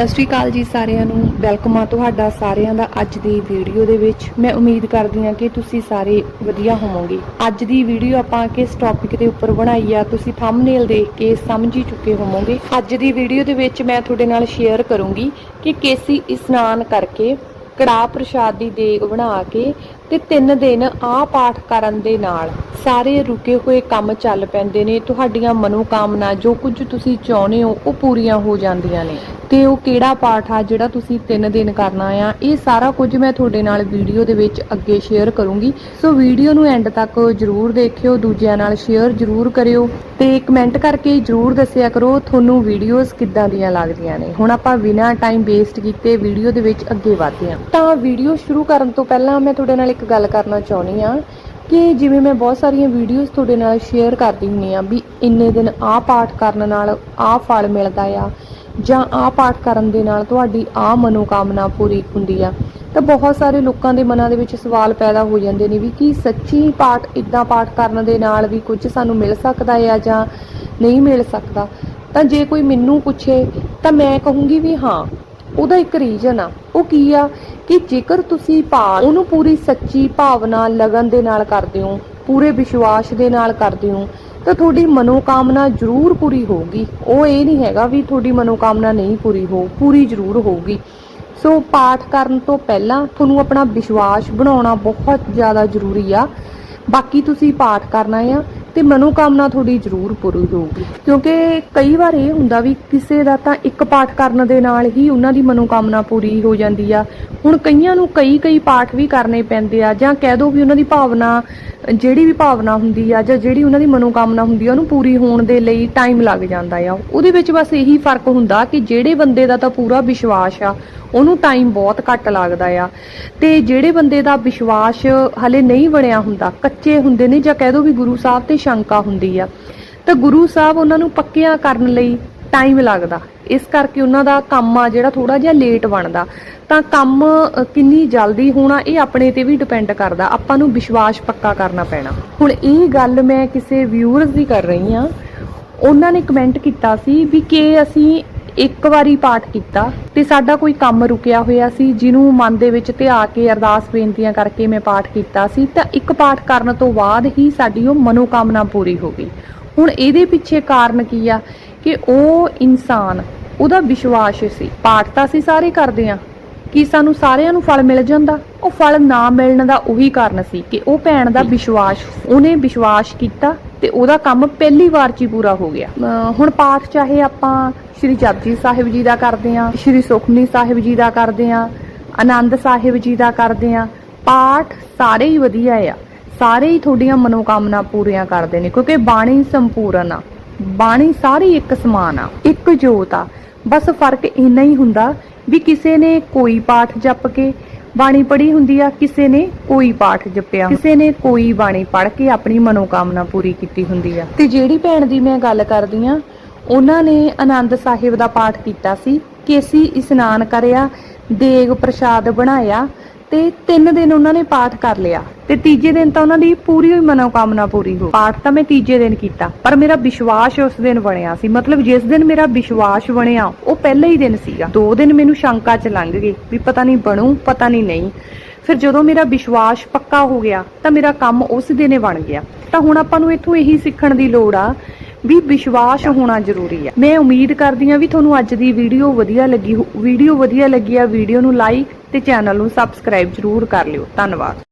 ਸਤਿ ਸ਼੍ਰੀ ਅਕਾਲ ਜੀ ਸਾਰਿਆਂ ਨੂੰ। ਵੈਲਕਮ ਆ ਤੁਹਾਡਾ ਸਾਰਿਆਂ ਦਾ ਅੱਜ ਦੀ ਵੀਡੀਓ ਦੇ ਵਿੱਚ। ਮੈਂ ਉਮੀਦ ਕਰਦੀ ਹਾਂ ਕਿ ਤੁਸੀਂ ਸਾਰੇ ਵਧੀਆ ਹੋਵੋਗੇ। ਅੱਜ ਦੀ ਵੀਡੀਓ ਆਪਾਂ ਕਿਸ ਟੌਪਿਕ ਦੇ ਉੱਪਰ ਬਣਾਈ ਆ, ਤੁਸੀਂ ਥੰਬਨੇਲ ਦੇਖ ਕੇ ਸਮਝ ਹੀ ਚੁੱਕੇ ਹੋਵੋਗੇ। ਅੱਜ ਦੀ ਵੀਡੀਓ ਦੇ ਵਿੱਚ ਮੈਂ ਤੁਹਾਡੇ ਨਾਲ ਸ਼ੇਅਰ ਕਰੂੰਗੀ ਕਿ ਕੇਸੀ ਇਸ਼ਨਾਨ ਕਰਕੇ ਕੜਾਹ ਪ੍ਰਸ਼ਾਦ ਦੀ ਦੇਗ ਬਣਾ ਕੇ ਤੇ ਤਿੰਨ ਦਿਨ ਆ ਪਾਠ ਕਰਨ ਦੇ ਨਾਲ ਸਾਰੇ ਰੁਕੇ ਹੋਏ ਕੰਮ ਚੱਲ ਪੈਂਦੇ ਨੇ, ਤੁਹਾਡੀਆਂ ਮਨੋਕਾਮਨਾ ਜੋ ਕੁਝ ਤੁਸੀਂ ਚਾਹੁੰਦੇ ਹੋ, ਉਹ ਪੂਰੀਆਂ ਹੋ ਜਾਂਦੀਆਂ ਨੇ। ਤੇ ਉਹ ਕਿਹੜਾ ਪਾਠ ਆ ਜਿਹੜਾ ਤੁਸੀਂ ਤਿੰਨ ਦਿਨ ਕਰਨਾ ਆ, ਇਹ ਸਾਰਾ ਕੁਝ ਮੈਂ ਤੁਹਾਡੇ ਨਾਲ ਵੀਡੀਓ ਦੇ ਵਿੱਚ ਅੱਗੇ ਸ਼ੇਅਰ ਕਰੂੰਗੀ। ਸੋ ਵੀਡੀਓ ਨੂੰ ਐਂਡ ਤੱਕ ਜਰੂਰ ਦੇਖਿਓ, ਦੂਜਿਆਂ ਨਾਲ ਸ਼ੇਅਰ ਜਰੂਰ ਕਰਿਓ ਤੇ ਕਮੈਂਟ ਕਰਕੇ ਜਰੂਰ ਦੱਸਿਆ ਕਰੋ, ਤੁਹਾਨੂੰ ਵੀਡੀਓਜ਼ ਕਿੱਦਾਂ ਦੀਆਂ ਲੱਗਦੀਆਂ ਨੇ। ਹੁਣ ਆਪਾਂ ਬਿਨਾਂ ਟਾਈਮ ਵੇਸਟ ਕੀਤੇ ਵੀਡੀਓ ਦੇ ਵਿੱਚ ਅੱਗੇ ਵਧਦੇ ਹਾਂ। ਤਾਂ ਵੀਡੀਓ ਸ਼ੁਰੂ ਕਰਨ ਤੋਂ ਪਹਿਲਾਂ ਮੈਂ ਤੁਹਾਡੇ ਨਾਲ ਇੱਕ ਗੱਲ ਕਰਨਾ ਚਾਹੁੰਦੀ ਆ ਕਿ ਜਿਵੇਂ ਮੈਂ ਬਹੁਤ ਸਾਰੀਆਂ ਵੀਡੀਓਜ਼ ਤੁਹਾਡੇ ਨਾਲ ਸ਼ੇਅਰ ਕਰਦੀ ਹੁੰਨੀ ਆ ਵੀ ਇੰਨੇ ਦਿਨ ਆਹ ਪਾਠ ਕਰਨ ਨਾਲ ਆਹ ਫਲ ਮਿਲਦਾ ਆ ਜਾਂ ਆ ਪਾਠ ਕਰਨ ਦੇ ਨਾਲ ਤੁਹਾਡੀ ਆਹ ਮਨੋਕਾਮਨਾ ਪੂਰੀ ਹੁੰਦੀ ਆ। ਤਾਂ ਬਹੁਤ ਸਾਰੇ ਲੋਕਾਂ ਦੇ ਮਨਾਂ ਦੇ ਵਿੱਚ ਸਵਾਲ ਪੈਦਾ ਹੋ ਜਾਂਦੇ ਨੇ ਵੀ ਕੀ ਸੱਚੀ ਪਾਠ ਇਦਾਂ ਪਾਠ ਕਰਨ ਦੇ ਨਾਲ ਵੀ ਕੁਝ ਸਾਨੂੰ ਮਿਲ ਸਕਦਾ ਆ ਜਾਂ ਨਹੀਂ ਮਿਲ ਸਕਦਾ? ਤਾਂ ਜੇ ਕੋਈ ਮੈਨੂੰ ਪੁੱਛੇ ਤਾਂ ਮੈਂ ਕਹੂੰਗੀ ਵੀ ਹਾਂ, ਉਹਦਾ ਇੱਕ ਰੀਜ਼ਨ ਆ। ਉਹ ਕੀ ਆ? ਕਿ ਜੇਕਰ ਤੁਸੀਂ ਪਾਠ ਉਹਨੂੰ ਪੂਰੀ ਸੱਚੀ ਭਾਵਨਾ ਲਗਨ ਦੇ ਨਾਲ ਕਰਦੇ ਹੋ, ਪੂਰੇ ਵਿਸ਼ਵਾਸ ਦੇ ਨਾਲ ਕਰਦੇ ਹੋ, ਤਾਂ ਤੁਹਾਡੀ ਮਨੋਕਾਮਨਾ ਜ਼ਰੂਰ ਪੂਰੀ ਹੋਊਗੀ। ਉਹ ਇਹ ਨਹੀਂ ਹੈਗਾ ਵੀ ਤੁਹਾਡੀ ਮਨੋਕਾਮਨਾ ਨਹੀਂ ਪੂਰੀ ਹੋ, ਪੂਰੀ ਜ਼ਰੂਰ ਹੋਊਗੀ। ਸੋ ਪਾਠ ਕਰਨ ਤੋਂ ਪਹਿਲਾਂ ਤੁਹਾਨੂੰ ਆਪਣਾ ਵਿਸ਼ਵਾਸ ਬਣਾਉਣਾ ਬਹੁਤ ਜ਼ਿਆਦਾ ਜ਼ਰੂਰੀ ਆ। ਬਾਕੀ ਤੁਸੀਂ ਪਾਠ ਕਰਨਾ ਆ। ਤੇ ਮਨੋਕਾਮਨਾ ਤੁਹਾਡੀ ਜ਼ਰੂਰ ਪੂਰੀ ਹੋਊਗੀ। ਕਿਉਂਕਿ ਕਈ ਵਾਰ ਇਹ ਹੁੰਦਾ ਵੀ ਕਿਸੇ ਦਾ ਤਾਂ ਇੱਕ ਪਾਠ ਕਰਨ ਦੇ ਨਾਲ ਹੀ ਉਹਨਾਂ ਦੀ ਮਨੋਕਾਮਨਾ ਪੂਰੀ ਹੋ ਜਾਂਦੀ ਆ। ਹੁਣ ਕਈਆਂ ਨੂੰ ਕਈ ਕਈ ਪਾਠ ਵੀ ਕਰਨੇ ਪੈਂਦੇ ਆ ਜਾਂ ਕਹਿ ਦੋ ਵੀ ਉਹਨਾਂ ਦੀ ਭਾਵਨਾ, ਜਿਹੜੀ ਵੀ ਭਾਵਨਾ ਹੁੰਦੀ ਆ ਜਾਂ ਜਿਹੜੀ ਉਹਨਾਂ ਦੀ ਮਨੋਕਾਮਨਾ ਹੁੰਦੀ ਆ, ਉਹਨੂੰ ਪੂਰੀ ਹੋਣ ਦੇ ਲਈ ਟਾਈਮ ਲੱਗ ਜਾਂਦਾ ਆ। ਉਹਦੇ ਵਿੱਚ ਬਸ ਇਹੀ ਫ਼ਰਕ ਹੁੰਦਾ ਕਿ ਜਿਹੜੇ ਬੰਦੇ ਦਾ ਤਾਂ ਪੂਰਾ ਵਿਸ਼ਵਾਸ ਆ, ਉਹਨੂੰ ਟਾਈਮ ਬਹੁਤ ਘੱਟ ਲੱਗਦਾ ਆ। ਤੇ ਜਿਹੜੇ ਬੰਦੇ ਦਾ ਵਿਸ਼ਵਾਸ ਹਲੇ ਨਹੀਂ ਬਣਿਆ ਹੁੰਦਾ, ਕੱਚੇ ਹੁੰਦੇ ਨੇ ਜਾਂ ਕਹਿ ਦੋ ਵੀ ਗੁਰੂ ਸਾਹਿਬ ਤੇ ਸ਼ੰਕਾ ਹੁੰਦੀ ਆ। ਤਾਂ ਗੁਰੂ ਸਾਹਿਬ ਉਹਨਾਂ ਨੂੰ ਪੱਕਿਆਂ ਕਰਨ ਲਈ ਟਾਈਮ ਲੱਗਦਾ। ਇਸ ਕਰਕੇ ਉਹਨਾਂ ਦਾ ਕੰਮ ਆ ਜਿਹੜਾ ਥੋੜਾ ਜਿਹਾ ਲੇਟ ਬਣਦਾ। ਤਾਂ ਕੰਮ ਕਿੰਨੀ ਜਲਦੀ ਹੋਣਾ ਇਹ ਆਪਣੇ ਤੇ ਵੀ ਡਿਪੈਂਡ ਕਰਦਾ। ਆਪਾਂ ਨੂੰ ਵਿਸ਼ਵਾਸ ਪੱਕਾ ਕਰਨਾ ਪੈਣਾ। ਹੁਣ ਇਹ ਗੱਲ ਮੈਂ ਕਿਸੇ ਵਿਊਅਰਸ ਦੀ ਕਰ ਰਹੀ ਆ ਉਹਨਾਂ ਨੇ ਕਮੈਂਟ ਕੀਤਾ ਸੀ ਵੀ ਕਿ ਅਸੀਂ ਇੱਕ ਵਾਰੀ ਪਾਠ ਕੀਤਾ ਤੇ ਸਾਡਾ ਕੋਈ ਕੰਮ ਰੁਕਿਆ ਹੋਇਆ ਸੀ ਜਿਹਨੂੰ ਮਨ ਦੇ ਵਿੱਚ ਧਿਆ ਕੇ ਅਰਦਾਸ ਬੇਨਤੀਆਂ ਕਰਕੇ ਮੈਂ ਪਾਠ ਕੀਤਾ ਸੀ ਤਾਂ ਇੱਕ ਪਾਠ ਕਰਨ ਤੋਂ ਬਾਅਦ ਹੀ ਸਾਡੀ ਉਹ ਮਨੋਕਾਮਨਾ ਪੂਰੀ ਹੋ ਗਈ। ਹੁਣ ਇਹਦੇ ਪਿੱਛੇ ਕਾਰਨ ਕੀ ਆ ਕਿ ਉਹ ਇਨਸਾਨ ਉਹਦਾ ਵਿਸ਼ਵਾਸ ਸੀ ਪਾਠ ਤਾਂ ਅਸੀਂ ਸਾਰੇ ਕਰਦੇ ਆ ਕਿ ਸਾਨੂੰ ਸਾਰਿਆਂ ਨੂੰ ਫਲ ਮਿਲ ਜਾਂਦਾ ਉਹ ਫਲ ਨਾ ਮਿਲਣ ਦਾ ਉਹੀ ਕਾਰਨ ਸੀ ਕਿ ਉਹ ਭੈਣ ਦਾ ਵਿਸ਼ਵਾਸ ਉਹਨੇ ਵਿਸ਼ਵਾਸ ਕੀਤਾ ਤੇ ਉਹਦਾ ਕੰਮ ਪਹਿਲੀ ਵਾਰ 'ਚ ਹੀ ਪੂਰਾ ਹੋ ਗਿਆ। ਹੁਣ ਪਾਠ ਚਾਹੇ ਆਪਾਂ ਸ਼੍ਰੀ ਜਪਜੀ ਸਾਹਿਬ ਜੀ ਦਾ ਕਰਦੇ ਆ ਸ਼੍ਰੀ ਸੁਖਮਨੀ ਸਾਹਿਬ ਜੀ ਦਾ ਕਰਦੇ ਆ ਆਨੰਦ ਸਾਹਿਬ ਜੀ ਦਾ ਕਰਦੇ ਆ ਪਾਠ ਸਾਰੇ ਹੀ ਵਧੀਆ ਆ। ਸਾਰੇ ਹੀ ਤੁਹਾਡੀਆਂ ਮਨੋਕਾਮਨਾ ਪੂਰੀਆਂ ਕਰਦੇ ਨੇ, ਕਿਉਂਕਿ ਬਾਣੀ ਸੰਪੂਰਨ ਆ। ਬਾਣੀ ਸਾਰੀ ਇੱਕ ਸਮਾਨ ਆ, ਇੱਕ ਜੋਤ ਆ। ਬਸ ਫ਼ਰਕ ਇੰਨਾ ਹੀ ਹੁੰਦਾ ਵੀ ਕਿਸੇ ਨੇ ਕੋਈ ਪਾਠ ਜਪ ਕੇ ਬਾਣੀ ਪੜ੍ਹੀ ਹੁੰਦੀ ਆ, ਕਿਸੇ ਨੇ ਕੋਈ ਪਾਠ ਜਪਿਆ। ਕਿਸੇ ਨੇ ਕੋਈ ਬਾਣੀ ਪੜ੍ਹ ਕੇ ਆਪਣੀ ਮਨੋਕਾਮਨਾ ਪੂਰੀ ਕੀਤੀ ਹੁੰਦੀ ਆ। ਤੇ ਜਿਹੜੀ ਭੈਣ ਦੀ ਮੈਂ ਗੱਲ ਕਰਦੀ ਆ, ਉਹਨਾਂ ਨੇ ਆਨੰਦ ਸਾਹਿਬ ਦਾ ਪਾਠ ਕੀਤਾ ਸੀ ਕੇਸੀ ਇਸ਼ਨਾਨ ਕਰਿਆ, ਦੇਗ ਪ੍ਰਸ਼ਾਦ ਬਣਾਇਆ ਤੇ ਤਿੰਨ ਦਿਨ ਉਹਨਾਂ ਨੇ ਪਾਠ ਕਰ ਲਿਆ। ਤੇ ਤੀਜੇ ਦਿਨ ਤਾਂ ਉਹਨਾਂ ਦੀ ਪੂਰੀ ਹੋਈ ਮਨੋਕਾਮਨਾ ਪੂਰੀ ਹੋ ਪਾਠ ਤਾਂ ਮੈਂ ਤੀਜੇ ਦਿਨ ਕੀਤਾ, ਪਰ ਮੇਰਾ ਵਿਸ਼ਵਾਸ ਉਸ ਦਿਨ ਬਣਿਆ ਸੀ। ਮਤਲਬ ਜਿਸ ਦਿਨ ਮੇਰਾ ਵਿਸ਼ਵਾਸ ਬਣਿਆ, ਉਹ ਪਹਿਲਾ ਹੀ ਦਿਨ ਸੀਗਾ। ਦੋ ਦਿਨ ਮੈਨੂੰ ਸ਼ੰਕਾ ਚ ਲੰਘ ਗਏ ਵੀ ਪਤਾ ਨਹੀਂ ਬਣੂ, ਪਤਾ ਨਹੀਂ ਨਹੀਂ। ਫਿਰ ਜਦੋਂ ਮੇਰਾ ਵਿਸ਼ਵਾਸ ਪੱਕਾ ਹੋ ਗਿਆ, ਤਾਂ ਮੇਰਾ ਕੰਮ ਉਸ ਦਿਨੇ ਬਣ ਗਿਆ। ਤਾਂ ਹੁਣ ਆਪਾਂ ਨੂੰ ਇੱਥੋਂ ਇਹੀ ਸਿੱਖਣ ਦੀ ਲੋੜ ਆ ਵੀ ਵਿਸ਼ਵਾਸ ਹੋਣਾ ਜ਼ਰੂਰੀ ਆ। ਮੈਂ ਉਮੀਦ ਕਰਦੀ ਆ ਵੀ ਤੁਹਾਨੂੰ ਅੱਜ ਦੀ ਵੀਡੀਓ ਵਧੀਆ ਲੱਗੀ ਵੀਡੀਓ ਵਧੀਆ ਲੱਗੀ ਆ, ਵੀਡੀਓ ਨੂੰ ਲਾਈਕ ਤੇ ਚੈਨਲ ਨੂੰ ਸਬਸਕ੍ਰਾਈਬ ਜ਼ਰੂਰ ਕਰ ਲਿਓ। ਧੰਨਵਾਦ।